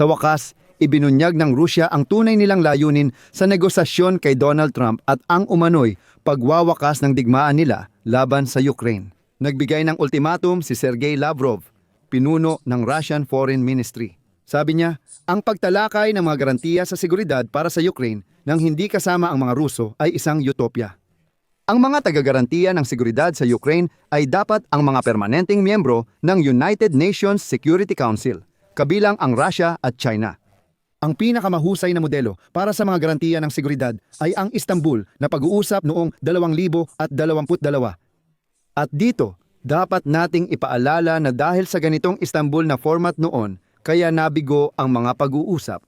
Sa wakas, ibinunyag ng Rusya ang tunay nilang layunin sa negosasyon kay Donald Trump at ang umano'y pagwawakas ng digmaan nila laban sa Ukraine. Nagbigay ng ultimatum si Sergei Lavrov, pinuno ng Russian Foreign Ministry. Sabi niya, ang pagtalakay ng mga garantiya sa seguridad para sa Ukraine nang hindi kasama ang mga Ruso ay isang utopia. Ang mga taga-garantiya ng seguridad sa Ukraine ay dapat ang mga permanenteng miyembro ng United Nations Security Council, kabilang ang Russia at China. Ang pinakamahusay na modelo para sa mga garantiya ng seguridad ay ang Istanbul na pag-uusap noong 2022. At dito, dapat nating ipaalala na dahil sa ganitong Istanbul na format noon, kaya nabigo ang mga pag-uusap.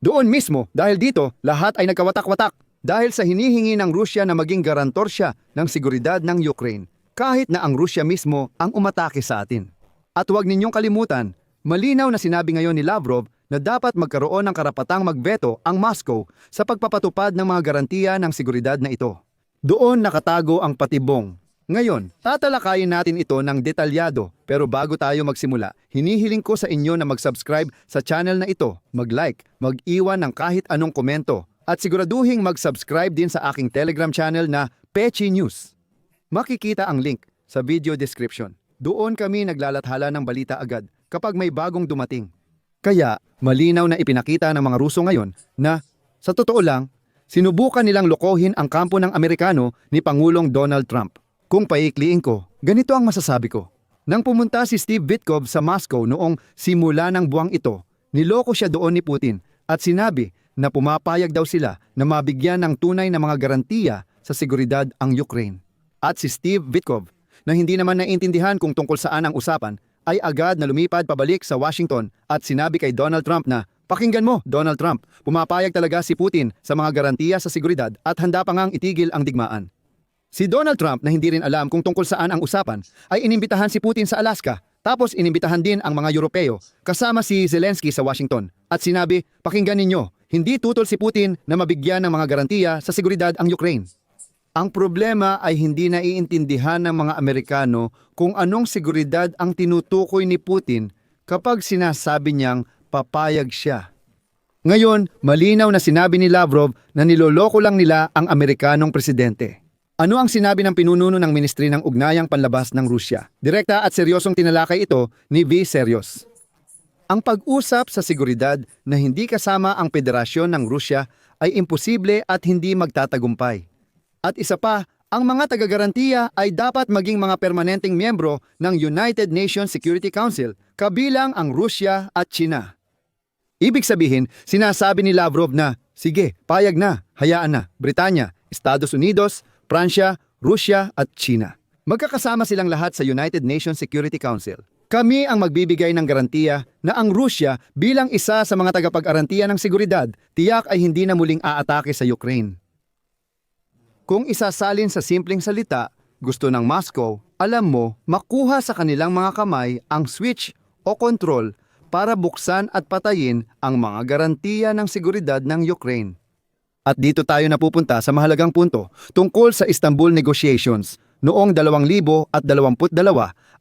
Doon mismo, dahil dito, lahat ay nagkawatak-watak dahil sa hinihingi ng Rusya na maging garantor siya ng seguridad ng Ukraine, kahit na ang Rusya mismo ang umatake sa atin. At huwag ninyong kalimutan, malinaw na sinabi ngayon ni Lavrov na dapat magkaroon ng karapatang magveto ang Moscow sa pagpapatupad ng mga garantiya ng seguridad na ito. Doon nakatago ang patibong. Ngayon, tatalakayin natin ito ng detalyado pero bago tayo magsimula, hinihiling ko sa inyo na mag-subscribe sa channel na ito, mag-like, mag-iwan ng kahit anong komento at siguraduhing mag-subscribe din sa aking Telegram channel na Pechi News. Makikita ang link sa video description. Doon kami naglalathala ng balita agad kapag may bagong dumating. Kaya, malinaw na ipinakita ng mga Ruso ngayon na, sa totoo lang, sinubukan nilang lokohin ang kampo ng Amerikano ni Pangulong Donald Trump. Kung paikliin ko, ganito ang masasabi ko. Nang pumunta si Steve Witkoff sa Moscow noong simula ng buwang ito, niloko siya doon ni Putin at sinabi na pumapayag daw sila na mabigyan ng tunay na mga garantiya sa seguridad ang Ukraine. At si Steve Witkoff, na hindi naman naiintindihan kung tungkol saan ang usapan, ay agad na lumipad pabalik sa Washington at sinabi kay Donald Trump na, Pakinggan mo, Donald Trump, pumapayag talaga si Putin sa mga garantiya sa seguridad at handa pa ngang itigil ang digmaan. Si Donald Trump na hindi rin alam kung tungkol saan ang usapan ay inimbitahan si Putin sa Alaska tapos inimbitahan din ang mga Europeo kasama si Zelensky sa Washington at sinabi, pakinggan ninyo, hindi tutol si Putin na mabigyan ng mga garantiya sa seguridad ang Ukraine. Ang problema ay hindi naiintindihan ng mga Amerikano kung anong seguridad ang tinutukoy ni Putin kapag sinasabi niyang papayag siya. Ngayon, malinaw na sinabi ni Lavrov na niloloko lang nila ang Amerikanong presidente. Ano ang sinabi ng pinununo ng Ministry ng Ugnayang Panlabas ng Rusya? Direkta at seryosong tinalakay ito ni V. Serios. Ang pag-usap sa seguridad na hindi kasama ang Federasyon ng Rusya ay imposible at hindi magtatagumpay. At isa pa, ang mga taga-garantiya ay dapat maging mga permanenteng miyembro ng United Nations Security Council, kabilang ang Rusya at China. Ibig sabihin, sinasabi ni Lavrov na, sige, payag na, hayaan na, Britanya, Estados Unidos, Pransya, Rusya at China. Magkakasama silang lahat sa United Nations Security Council. Kami ang magbibigay ng garantiya na ang Rusya bilang isa sa mga tagapag-arantiya ng seguridad, tiyak ay hindi na muling aatake sa Ukraine. Kung isasalin sa simpleng salita, gusto ng Moscow, alam mo, makuha sa kanilang mga kamay ang switch o control para buksan at patayin ang mga garantiya ng seguridad ng Ukraine. At dito tayo napupunta sa mahalagang punto tungkol sa Istanbul negotiations noong 2022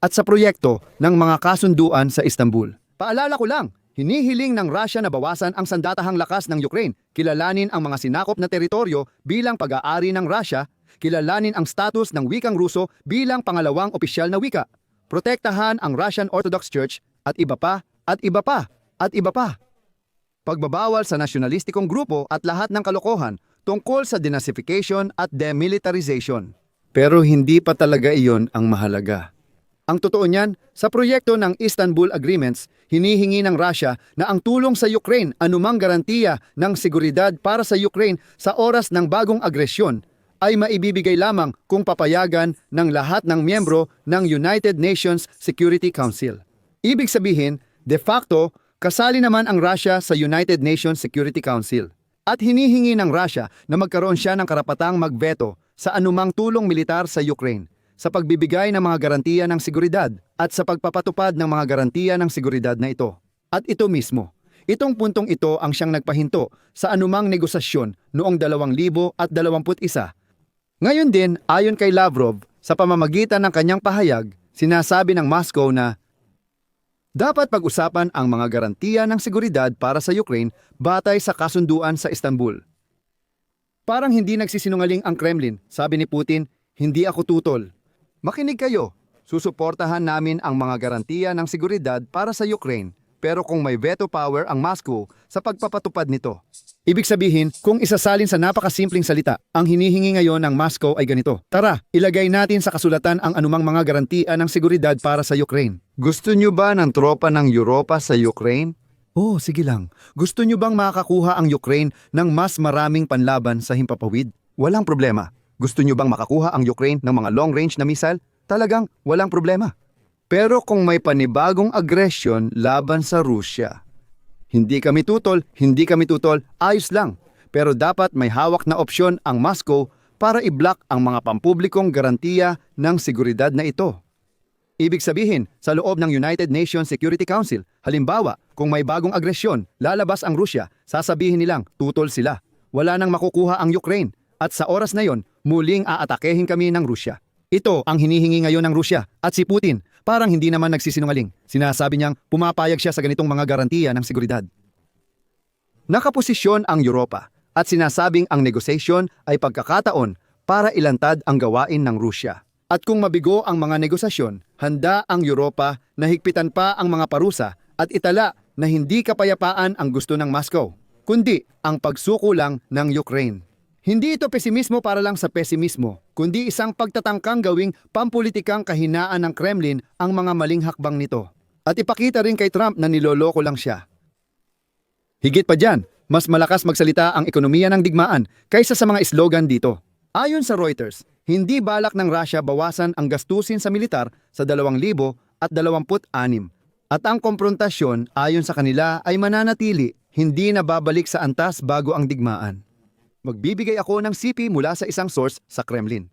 at sa proyekto ng mga kasunduan sa Istanbul. Paalala ko lang, hinihiling ng Russia na bawasan ang sandatahang lakas ng Ukraine, kilalanin ang mga sinakop na teritoryo bilang pag-aari ng Russia, kilalanin ang status ng wikang Ruso bilang pangalawang opisyal na wika, protektahan ang Russian Orthodox Church at iba pa, at iba pa, at iba pa pagbabawal sa nasyonalistikong grupo at lahat ng kalokohan tungkol sa denazification at demilitarization. Pero hindi pa talaga iyon ang mahalaga. Ang totoo niyan, sa proyekto ng Istanbul Agreements, hinihingi ng Russia na ang tulong sa Ukraine anumang garantiya ng seguridad para sa Ukraine sa oras ng bagong agresyon ay maibibigay lamang kung papayagan ng lahat ng miyembro ng United Nations Security Council. Ibig sabihin, de facto, Kasali naman ang Russia sa United Nations Security Council at hinihingi ng Russia na magkaroon siya ng karapatang magveto sa anumang tulong militar sa Ukraine sa pagbibigay ng mga garantiya ng seguridad at sa pagpapatupad ng mga garantiya ng seguridad na ito. At ito mismo, itong puntong ito ang siyang nagpahinto sa anumang negosasyon noong 2021. Ngayon din, ayon kay Lavrov, sa pamamagitan ng kanyang pahayag, sinasabi ng Moscow na Dapat pag-usapan ang mga garantiya ng seguridad para sa Ukraine batay sa kasunduan sa Istanbul. Parang hindi nagsisinungaling ang Kremlin, sabi ni Putin, hindi ako tutol. Makinig kayo, susuportahan namin ang mga garantiya ng seguridad para sa Ukraine, pero kung may veto power ang Moscow sa pagpapatupad nito. Ibig sabihin, kung isasalin sa napakasimpleng salita, ang hinihingi ngayon ng Moscow ay ganito. Tara, ilagay natin sa kasulatan ang anumang mga garantiya ng seguridad para sa Ukraine. Gusto nyo ba ng tropa ng Europa sa Ukraine? Oh, sige lang. Gusto nyo bang makakuha ang Ukraine ng mas maraming panlaban sa himpapawid? Walang problema. Gusto nyo bang makakuha ang Ukraine ng mga long-range na missile? Talagang walang problema. Pero kung may panibagong aggression laban sa Rusya, hindi kami tutol, hindi kami tutol, ayos lang. Pero dapat may hawak na opsyon ang Moscow para i-block ang mga pampublikong garantiya ng seguridad na ito. Ibig sabihin, sa loob ng United Nations Security Council, halimbawa, kung may bagong agresyon, lalabas ang Rusya, sasabihin nilang tutol sila. Wala nang makukuha ang Ukraine. At sa oras na yon, muling aatakehin kami ng Rusya. Ito ang hinihingi ngayon ng Rusya at si Putin parang hindi naman nagsisinungaling. Sinasabi niyang pumapayag siya sa ganitong mga garantiya ng seguridad. Nakaposisyon ang Europa at sinasabing ang negosasyon ay pagkakataon para ilantad ang gawain ng Rusya. At kung mabigo ang mga negosasyon, handa ang Europa na higpitan pa ang mga parusa at itala na hindi kapayapaan ang gusto ng Moscow, kundi ang pagsuko lang ng Ukraine. Hindi ito pesimismo para lang sa pesimismo, kundi isang pagtatangkang gawing pampulitikang kahinaan ng Kremlin ang mga maling hakbang nito. At ipakita rin kay Trump na niloloko lang siya. Higit pa dyan, mas malakas magsalita ang ekonomiya ng digmaan kaysa sa mga slogan dito. Ayon sa Reuters, hindi balak ng Russia bawasan ang gastusin sa militar sa 2,026 at ang komprontasyon ayon sa kanila ay mananatili, hindi na babalik sa antas bago ang digmaan. Magbibigay ako ng CP mula sa isang source sa Kremlin.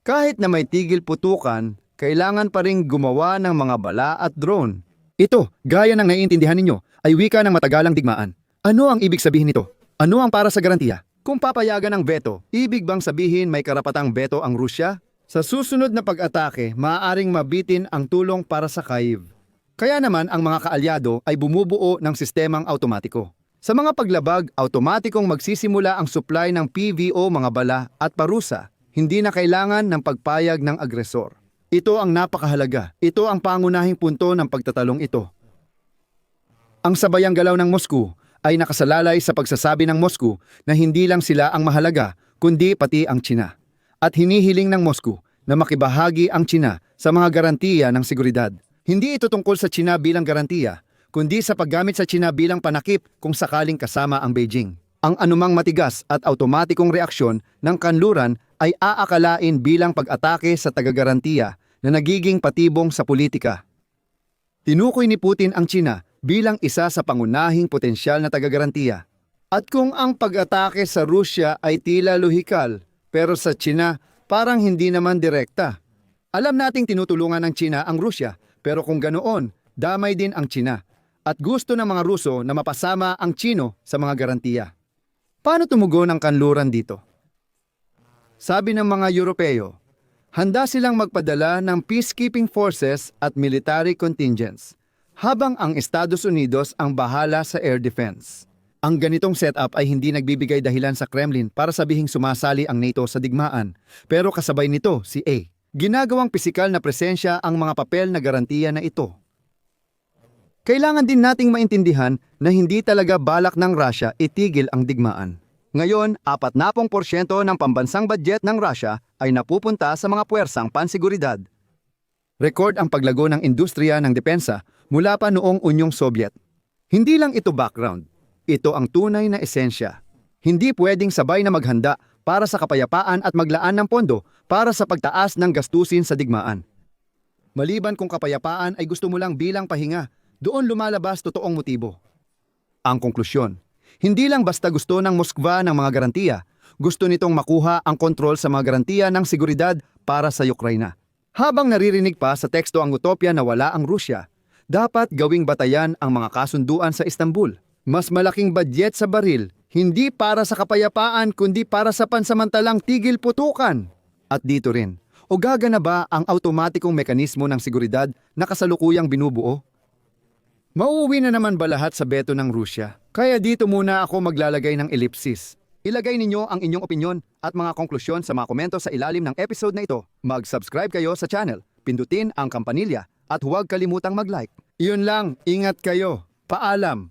Kahit na may tigil putukan, kailangan pa rin gumawa ng mga bala at drone. Ito, gaya ng naiintindihan ninyo, ay wika ng matagalang digmaan. Ano ang ibig sabihin nito? Ano ang para sa garantiya? Kung papayagan ng veto, ibig bang sabihin may karapatang veto ang Rusya? Sa susunod na pag-atake, maaaring mabitin ang tulong para sa Kyiv. Kaya naman ang mga kaalyado ay bumubuo ng sistemang automatiko. Sa mga paglabag, automatikong magsisimula ang supply ng PVO mga bala at parusa, hindi na kailangan ng pagpayag ng agresor. Ito ang napakahalaga. Ito ang pangunahing punto ng pagtatalong ito. Ang sabayang galaw ng Moscow ay nakasalalay sa pagsasabi ng Moscow na hindi lang sila ang mahalaga, kundi pati ang China. At hinihiling ng Moscow na makibahagi ang China sa mga garantiya ng seguridad. Hindi ito tungkol sa China bilang garantiya, kundi sa paggamit sa China bilang panakip kung sakaling kasama ang Beijing. Ang anumang matigas at automatikong reaksyon ng kanluran ay aakalain bilang pag-atake sa tagagarantiya na nagiging patibong sa politika. Tinukoy ni Putin ang China bilang isa sa pangunahing potensyal na tagagarantiya. At kung ang pag-atake sa Rusya ay tila lohikal, pero sa China parang hindi naman direkta. Alam nating tinutulungan ng China ang Rusya, pero kung ganoon, damay din ang China. At gusto ng mga Ruso na mapasama ang Chino sa mga garantiya. Paano tumugon ang kanluran dito? Sabi ng mga Europeo, handa silang magpadala ng peacekeeping forces at military contingents, habang ang Estados Unidos ang bahala sa air defense. Ang ganitong setup ay hindi nagbibigay dahilan sa Kremlin para sabihing sumasali ang NATO sa digmaan, pero kasabay nito si A. Ginagawang pisikal na presensya ang mga papel na garantiya na ito. Kailangan din nating maintindihan na hindi talaga balak ng Russia itigil ang digmaan. Ngayon, 40% ng pambansang budget ng Russia ay napupunta sa mga puwersang pansiguridad. Record ang paglago ng industriya ng depensa mula pa noong Unyong Soviet. Hindi lang ito background, ito ang tunay na esensya. Hindi pwedeng sabay na maghanda para sa kapayapaan at maglaan ng pondo para sa pagtaas ng gastusin sa digmaan. Maliban kung kapayapaan ay gusto mo lang bilang pahinga, doon lumalabas totoong motibo. Ang konklusyon, hindi lang basta gusto ng Moskva ng mga garantiya, gusto nitong makuha ang kontrol sa mga garantiya ng seguridad para sa Ukraina. Habang naririnig pa sa teksto ang utopia na wala ang Rusya, dapat gawing batayan ang mga kasunduan sa Istanbul. Mas malaking budget sa baril, hindi para sa kapayapaan kundi para sa pansamantalang tigil putukan. At dito rin, o gagana ba ang automatikong mekanismo ng seguridad na kasalukuyang binubuo? Mauuwi na naman ba lahat sa beto ng Rusya? Kaya dito muna ako maglalagay ng ellipsis. Ilagay ninyo ang inyong opinyon at mga konklusyon sa mga komento sa ilalim ng episode na ito. Mag-subscribe kayo sa channel, pindutin ang kampanilya at huwag kalimutang mag-like. Iyon lang, ingat kayo. Paalam!